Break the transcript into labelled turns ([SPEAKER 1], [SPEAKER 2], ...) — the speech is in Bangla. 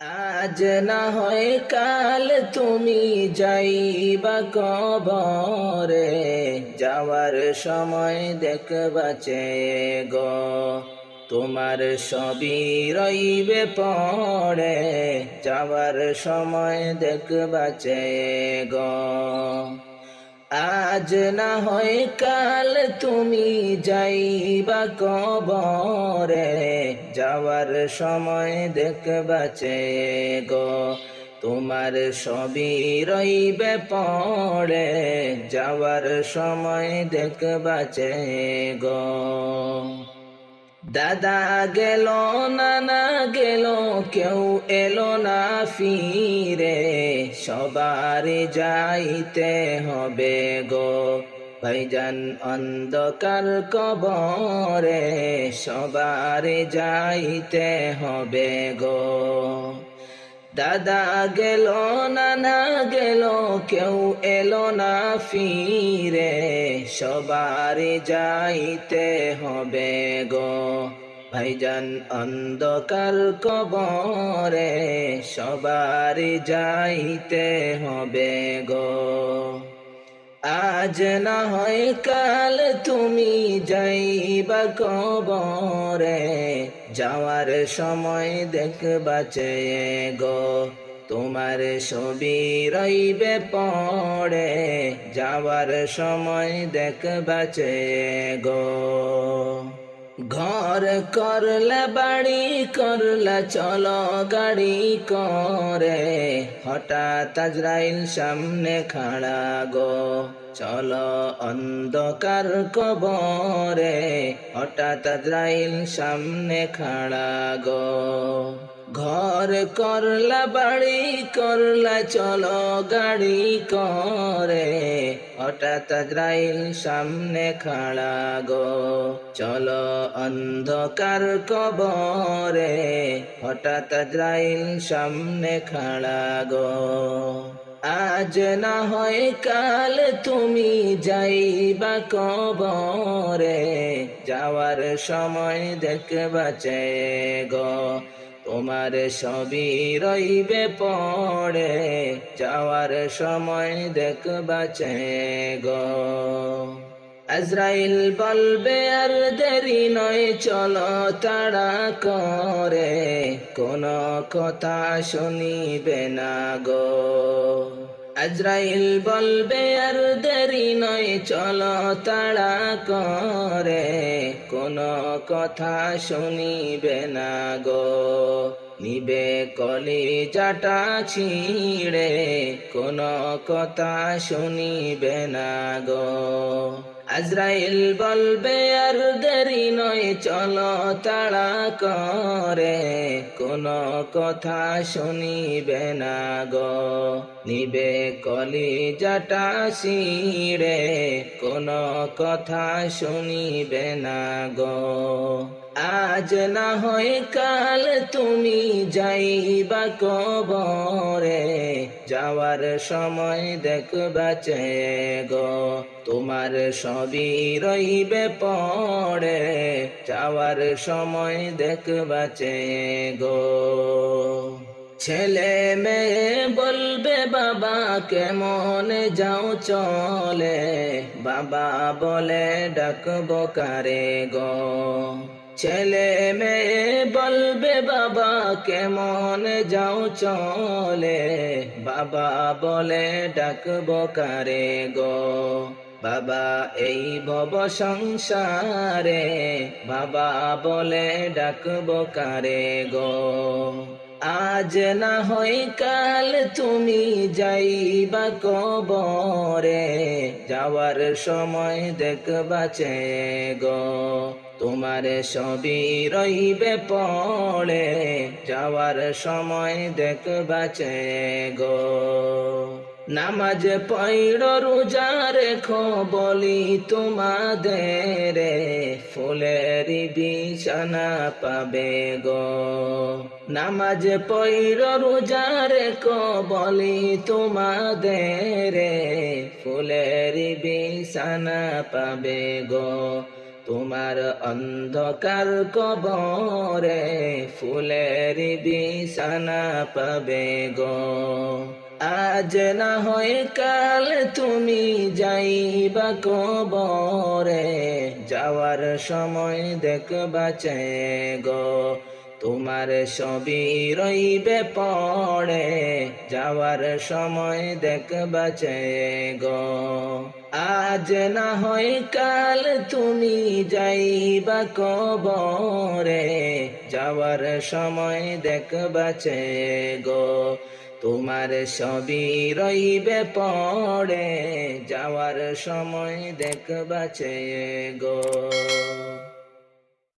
[SPEAKER 1] আজ না হয় কাল তুমি যাইবা কবরে, যাওয়ার সময় দেখবাছে গো, তোমার সবই রইবে পড়ে, যাওয়ার সময় দেখবাছে গো। আজ না হয় কাল তুমি যাইবা কবরে, যাওয়ার সময় দেখবা গো, তোমার সবই রইবে পড়ে, যাওয়ার সময় দেখবাছে গো। দাদা গেল, নানা গেল, কেউ এলো না ফিরে। সবার যাইতে হবে গো ভাইজান, অন্ধকার কবরে সবার যাইতে হবে গো। দাদা গেল না গেল, কেউ এলো না ফিরে। সবার যাইতে হবে গো। ভাইজান অন্ধকার কবরে সবার যাইতে হবে গো। আজ না হয় কাল তুমি যাইবা কবরে, যাওয়ার সময় দেখবাছে গো, তোমার ছবি রইবে পড়ে, যাওয়ার সময় দেখবাছে গো। ঘর করলা বাড়ি করলা চলো গাড়ি করে হঠাৎ আজরাইল সামনে খাড়া গো। চলো অন্ধকার কবরে হঠাৎ আজরাইল সামনে খাড়া গো। ঘর করলা বাড়ি করলা চলো গাড়ি করে। হঠাৎ আজরাইল সামনে খাড়া গো। চলো অন্ধকার কবরে। হঠাৎ আজরাইল সামনে খাড়া গো। আজ না হয় কাল তুমি যাইবা কবরে। যাওয়ার সময় দেখবাছে গো তোমার সবই রইবে পড়ে, যাওয়ার সময় দেখবাছে গো আজরাইল বলবে, আর দেরি নয়, চলো তাড়া করে, কোন কথা শুনিবে না গো। আজরাইল বলবে, আর দেরি নয়, চলো তাড়া করে। কোন কথা শুনিবে না গো। নিবে কলি জাটা ছিঁড়ে। কোন কথা শুনিবে না গো। আজরাইল বলবে, আর দেরি নয়, চলো তাড়া করে। কোন কথা শুনিবে না গো, নিবে কলি জাটা ছিঁড়ে। কোন কথা শুনিবে না গো, আজ না হয় কাল তুমি যাইবা কবরে। যাওয়ার সময় দেখবাছে গো, তোমার সবই রইবে পড়ে, যাওয়ার সময় দেখবাছে গো। ছেলে মেয়ে বলবে, বাবা, কেমন যাও চলে? বাবা বলে, ডাকবো কারে গো? ছেলে মেয়ে বলবে, বাবা, কেমন যাও চলে? বাবা বলে, ডাকবো কারে গো? বাবা, এই ভব সংসারে বাবা বলে ডাকবো কারে গো? আজ না হয় কাল তুমি যাইবা কবরে, যাওয়ার সময় দেখবাছে গো। তোমার সবই রইবে পড়ে যাওয়ার সময় দেখবাছে গো। নামাজ পৈর রোজা রেখো বলি তোমাদের ফুলের বিছানা পাবে গো। নামাজ পৈর রোজা রেখো বলি তোমাদের ফুলের বিছানা পাবে গো। তোমার অন্ধকার কবরে ফুলের বিছানা পাবে গো। আজ না হয় কাল তুমি যাইবা কবরে যাওয়ার সময় দেখবা চেয়ে গো তোমার সবই রইবে পড়ে, যাওয়ার সময় দেখবা গো। আজ না হয় কাল তুমি যাইবা কবরে, যাওয়ার সময় দেখবা গো। তোমার সবই রইবে পড়ে, যাওয়ার সময় দেখবা গো।